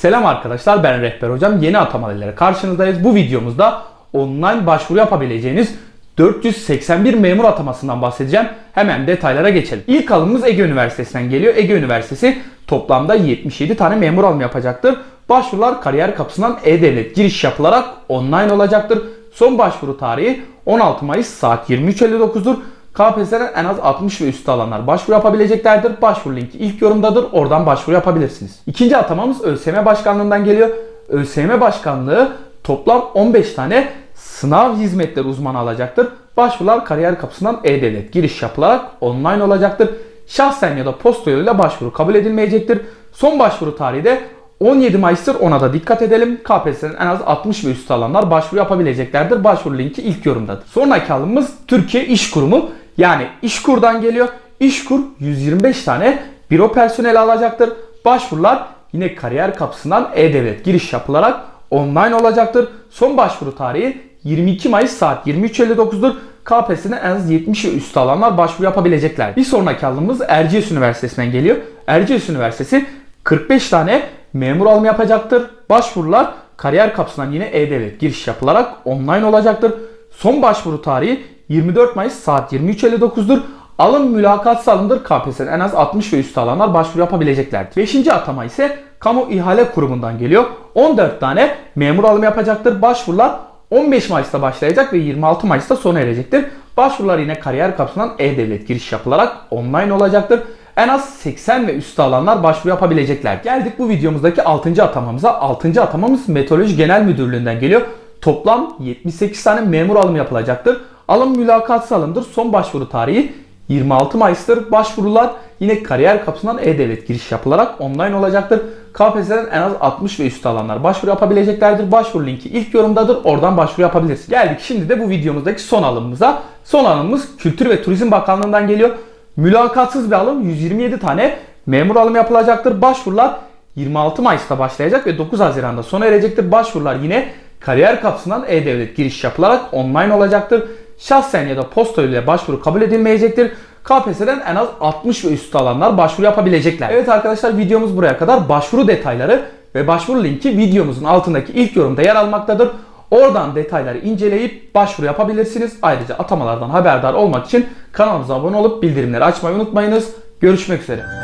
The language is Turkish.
Selam arkadaşlar ben Rehber Hocam. Yeni atamalarıyla karşınızdayız. Bu videomuzda online başvuru yapabileceğiniz 481 memur atamasından bahsedeceğim. Hemen detaylara geçelim. İlk alımımız Ege Üniversitesi'nden geliyor. Ege Üniversitesi toplamda 77 tane memur alımı yapacaktır. Başvurular kariyer kapısından E-Devlet giriş yapılarak online olacaktır. Son başvuru tarihi 16 Mayıs saat 23.59'dur. KPSS'den en az 60 ve üstü alanlar başvuru yapabileceklerdir. Başvuru linki ilk yorumdadır. Oradan başvuru yapabilirsiniz. İkinci atamamız ÖSYM Başkanlığı'ndan geliyor. ÖSYM Başkanlığı toplam 15 tane sınav hizmetleri uzmanı alacaktır. Başvurular kariyer kapısından E-Devlet giriş yapılarak online olacaktır. Şahsen ya da posta yoluyla başvuru kabul edilmeyecektir. Son başvuru tarihi de 17 Mayıs'tır ona da dikkat edelim. KPSS'nin en az 60 ve üstü alanlar başvuru yapabileceklerdir. Başvuru linki ilk yorumdadır. Sonraki alımımız Türkiye İş Kurumu. Yani İşkur'dan geliyor. İşkur 125 tane büro personeli alacaktır. Başvurular yine kariyer kapısından E-Devlet giriş yapılarak online olacaktır. Son başvuru tarihi 22 Mayıs saat 23.59'dur. KPSS'ne en az 70 ve üstü alanlar başvuru yapabilecekler. Bir sonraki alımımız Erciyes Üniversitesi'nden geliyor. Erciyes Üniversitesi 45 tane memur alımı yapacaktır. Başvurular kariyer kapısından yine E-Devlet giriş yapılarak online olacaktır. Son başvuru tarihi 24 Mayıs saat 23.59'dur. Alım mülakat alımdır. KPSS'nin en az 60 ve üstü alanlar başvuru yapabileceklerdir. 5. atama ise Kamu İhale Kurumu'ndan geliyor. 14 tane memur alımı yapacaktır. Başvurular 15 Mayıs'ta başlayacak ve 26 Mayıs'ta sona erecektir. Başvurular yine kariyer kapısından E-Devlet giriş yapılarak online olacaktır. En az 80 ve üstü alanlar başvuru yapabilecekler. Geldik bu videomuzdaki 6. atamamıza. 6. atamamız Meteoroloji Genel Müdürlüğü'nden geliyor. Toplam 78 tane memur alımı yapılacaktır. Alım mülakatsız alımdır. Son başvuru tarihi 26 Mayıs'tır. Başvurular yine kariyer kapısından E-Devlet giriş yapılarak online olacaktır. KPSS'den en az 60 ve üstü alanlar başvuru yapabileceklerdir. Başvuru linki ilk yorumdadır. Oradan başvuru yapabilirsiniz. Geldik şimdi de bu videomuzdaki son alımımıza. Son alımımız Kültür ve Turizm Bakanlığı'ndan geliyor. Mülakatsız bir alım 127 tane memur alımı yapılacaktır. Başvurular 26 Mayıs'ta başlayacak ve 9 Haziran'da sona erecektir. Başvurular yine kariyer kapısından E-Devlet giriş yapılarak online olacaktır. Şahsen ya da posta ile başvuru kabul edilmeyecektir. KPSS'den en az 60 ve üstü alanlar başvuru yapabilecekler. Evet arkadaşlar videomuz buraya kadar. Başvuru detayları ve başvuru linki videomuzun altındaki ilk yorumda yer almaktadır. Oradan detayları inceleyip başvuru yapabilirsiniz. Ayrıca atamalardan haberdar olmak için kanalımıza abone olup bildirimleri açmayı unutmayınız. Görüşmek üzere.